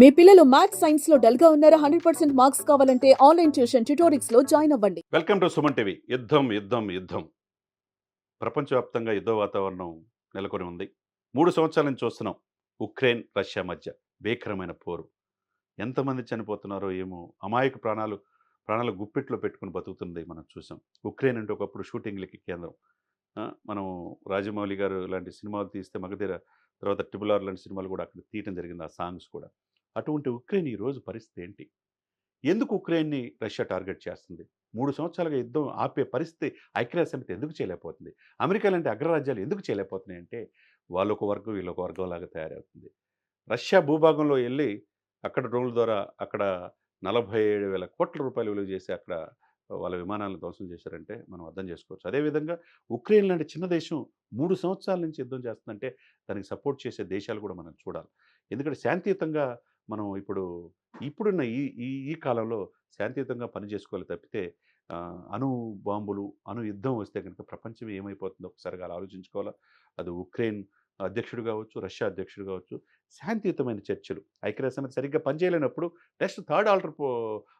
మీ పిల్లలు మ్యాథ్స్ సైన్స్లో డల్గా ఉన్నారా? హండ్రెడ్ పర్సెంట్ మార్క్స్ కావాలంటే ఆన్లైన్ ట్యూషన్ ట్యూటోరిక్స్లో జాయిన్ అవ్వండి. Welcome to Suman TV. యుద్ధం యుద్ధం యుద్ధం. ప్రపంచవ్యాప్తంగా యుద్ధ వాతావరణం నెలకొని ఉంది. మూడు సంవత్సరాల నుంచి చూస్తున్నాం. ఉక్రెయిన్ రష్యా మధ్య భీకరమైన పోరు. ఎంతమంది చనిపోతున్నారో ఏమో అమాయక ప్రాణాలు ప్రాణాలు గుప్పిట్లో పెట్టుకుని బతుకుతుంది మనం చూసాం. ఉక్రెయిన్ అంటే ఒకప్పుడు షూటింగ్లకి కేంద్రం. మనం రాజమౌళి గారు లాంటి సినిమాలు తీస్తే మగధీర తర్వాత ట్రిపుల్ ఆర్ లాంటి సినిమాలు కూడా అక్కడ తీయటం జరిగింది ఆ సాంగ్స్ కూడా. అటువంటి ఉక్రెయిన్ ఈ రోజు పరిస్థితి ఏంటి? ఎందుకు ఉక్రెయిన్ని రష్యా టార్గెట్ చేస్తుంది? మూడు సంవత్సరాలుగా యుద్ధం ఆపే పరిస్థితి ఐక్యరాజ్య సమితి ఎందుకు చేయలేకపోతుంది? అమెరికా లాంటి అగ్రరాజ్యాలు ఎందుకు చేయలేకపోతున్నాయి అంటే వాళ్ళొక వర్గం వీళ్ళొక వర్గం లాగా తయారవుతుంది. రష్యా భూభాగంలో వెళ్ళి అక్కడ డ్రోన్ల ద్వారా అక్కడ నలభై ఏడు వేల కోట్ల రూపాయలు విలువ చేసి అక్కడ వాళ్ళ విమానాలను ధ్వంసం చేశారంటే మనం అర్థం చేసుకోవచ్చు. అదేవిధంగా ఉక్రెయిన్ లాంటి చిన్న దేశం మూడు సంవత్సరాల నుంచి యుద్ధం చేస్తుందంటే దానికి సపోర్ట్ చేసే దేశాలు కూడా మనం చూడాలి. ఎందుకంటే శాంతియుతంగా మనం ఇప్పుడు ఇప్పుడున్న ఈ ఈ ఈ కాలంలో శాంతియుతంగా పని చేసుకోవాలి తప్పితే అణు బాంబులు అణు యుద్ధం వస్తే కనుక ప్రపంచం ఏమైపోతుందో ఒకసారిగా అలా ఆలోచించుకోవాలా? అది ఉక్రెయిన్ అధ్యక్షుడు కావచ్చు రష్యా అధ్యక్షుడు కావచ్చు శాంతియుతమైన చర్చలు. ఐక్యరాజ్య సమితి సరిగ్గా పనిచేయలేనప్పుడు నెక్స్ట్ థర్డ్ ఆల్టర్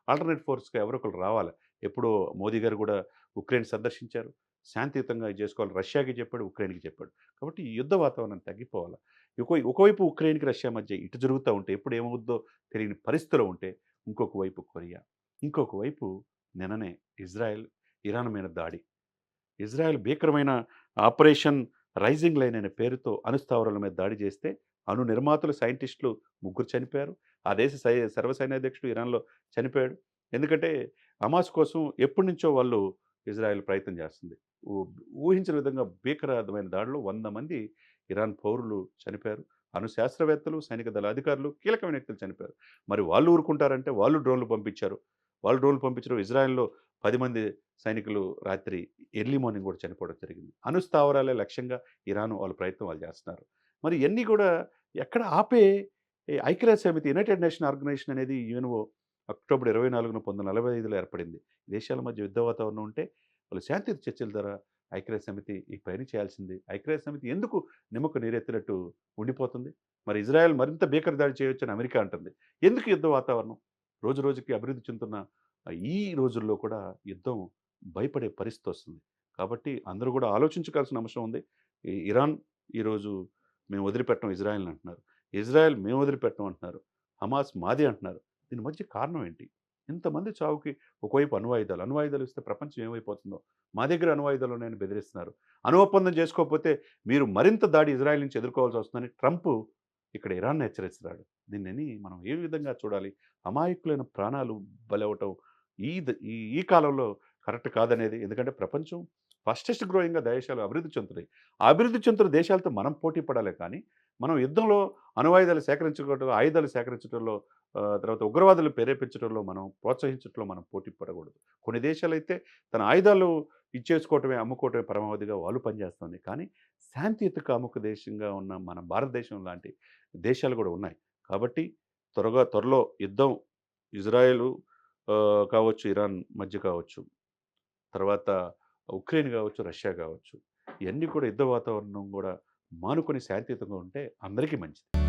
ఆల్టర్నేట్ ఫోర్స్గా ఎవరొకరు రావాలి. ఎప్పుడో మోదీ గారు కూడా ఉక్రెయిన్ సందర్శించారు. శాంతియుతంగా ఇది చేసుకోవాలి. రష్యాకి చెప్పాడు ఉక్రెయిన్కి చెప్పాడు. కాబట్టి ఈ యుద్ధ వాతావరణం తగ్గిపోవాలి. ఒక ఒకవైపు ఉక్రెయిన్కి రష్యా మధ్య ఇటు జరుగుతూ ఉంటే ఎప్పుడు ఏమవుద్దో తెలియని పరిస్థితిలో ఉంటే ఇంకొక వైపు కొరియా ఇంకొక వైపు నిన్ననే ఇజ్రాయెల్ ఇరాన్ మీద దాడి. ఇజ్రాయెల్ భీకరమైన ఆపరేషన్ రైజింగ్ లైన్ అనే పేరుతో అణుస్థావరాల మీద దాడి చేస్తే అణు నిర్మాతలు సైంటిస్టులు ముగ్గురు చనిపోయారు. ఆ దేశ సై సర్వసైన్యాధ్యక్షుడు ఇరాన్లో చనిపోయాడు. ఎందుకంటే అమాస్ కోసం ఎప్పటి నుంచో వాళ్ళు ఇజ్రాయెల్ ప్రయత్నం చేస్తుంది. ఊహించిన విధంగా భీకరమైన దాడిలో వంద మంది ఇరాన్ పౌరులు చనిపోయారు. అను శాస్త్రవేత్తలు సైనిక దళ అధికారులు కీలకమైన వ్యక్తులు చనిపోయారు. మరి వాళ్ళు ఊరుకుంటారంటే వాళ్ళు డ్రోన్లు పంపించారు. వాళ్ళు డ్రోన్లు పంపించారు ఇజ్రాయెల్లో పది మంది సైనికులు రాత్రి ఎర్లీ మార్నింగ్ కూడా చనిపోవడం జరిగింది. అణుస్థావరాలే లక్ష్యంగా ఇరాన్ వాళ్ళ ప్రయత్నం వాళ్ళు చేస్తున్నారు. మరి ఇవన్నీ కూడా ఎక్కడ ఆపే ఐక్యరాజ్య సమితి యునైటెడ్ నేషన్ ఆర్గనైజేషన్ అనేది యూఎన్ఓ అక్టోబర్ ఇరవై నాలుగున పంతొమ్మిది నలభై ఐదులో ఏర్పడింది. దేశాల మధ్య యుద్ధ వాతావరణం ఉంటే వాళ్ళు శాంతి చర్చల ద్వారా ఐక్యరాజ్య సమితి ఈ పని చేయాల్సింది. ఐక్యరాజ్య సమితి ఎందుకు నిమ్మకు నీరెత్తినట్టు ఉండిపోతుంది? మరి ఇజ్రాయెల్ మరింత భీకర దాడి చేయొచ్చని అమెరికా అంటుంది. ఎందుకు యుద్ధ వాతావరణం? రోజు రోజుకి అభివృద్ధి చెందుతున్న ఈ రోజుల్లో కూడా యుద్ధం భయపడే పరిస్థితి వస్తుంది. కాబట్టి అందరూ కూడా ఆలోచించుకోవాల్సిన అంశం ఉంది. ఈ ఇరాన్ ఈరోజు మేము వదిలిపెట్టం ఇజ్రాయెల్ని అంటున్నారు. ఇజ్రాయెల్ మేము వదిలిపెట్టం అంటున్నారు. హమాస్ మాది అంటున్నారు. దీని మధ్య కారణం ఏంటి? ఇంతమంది చావుకి ఒకవైపు అణువాయుధాలు అణువాయుధాలు ఇస్తే ప్రపంచం ఏమైపోతుందో? మా దగ్గర అణువాయుధాలు ఉన్నాయని బెదిరిస్తున్నారు. అణు ఒప్పందం చేసుకోకపోతే మీరు మరింత దాడి ఇజ్రాయెల్ నుంచి ఎదుర్కోవాల్సి వస్తుందని ట్రంప్ ఇక్కడ ఇరాన్ హెచ్చరిస్తున్నాడు. దీనిని మనం ఏ విధంగా చూడాలి? అమాయకులైన ప్రాణాలు బలవటం ఈ ద- ఈ ఈ కాలంలో కరెక్ట్ కాదనేది. ఎందుకంటే ప్రపంచం ఫస్టెస్ట్ గ్రోయింగ్గా దేశాలు అభివృద్ధి చెందుతున్నాయి. అభివృద్ధి చెందుతున్న దేశాలతో మనం పోటీ పడాలి కానీ మనం యుద్ధంలో అణువాయుధాలు సేకరించుకోవటం ఆయుధాలు సేకరించడంలో తర్వాత ఉగ్రవాదులు ప్రేరేపించడంలో మనం ప్రోత్సహించడంలో మనం పోటీ పడకూడదు. కొన్ని దేశాలైతే తన ఆయుధాలు ఇచ్చేసుకోవటమే అమ్ముకోవటమే పరమావధిగా వాళ్ళు పనిచేస్తుంది. కానీ శాంతియుతకు అముక దేశంగా ఉన్న మన భారతదేశం లాంటి దేశాలు కూడా ఉన్నాయి. కాబట్టి త్వరగా త్వరలో యుద్ధం ఇజ్రాయెల్ కావచ్చు ఇరాన్ మధ్య కావచ్చు తర్వాత ఉక్రెయిన్ కావచ్చు రష్యా కావచ్చు ఇవన్నీ కూడా యుద్ధ వాతావరణం కూడా మానుకొని శాంతియుతంగా ఉంటే అందరికీ మంచిది.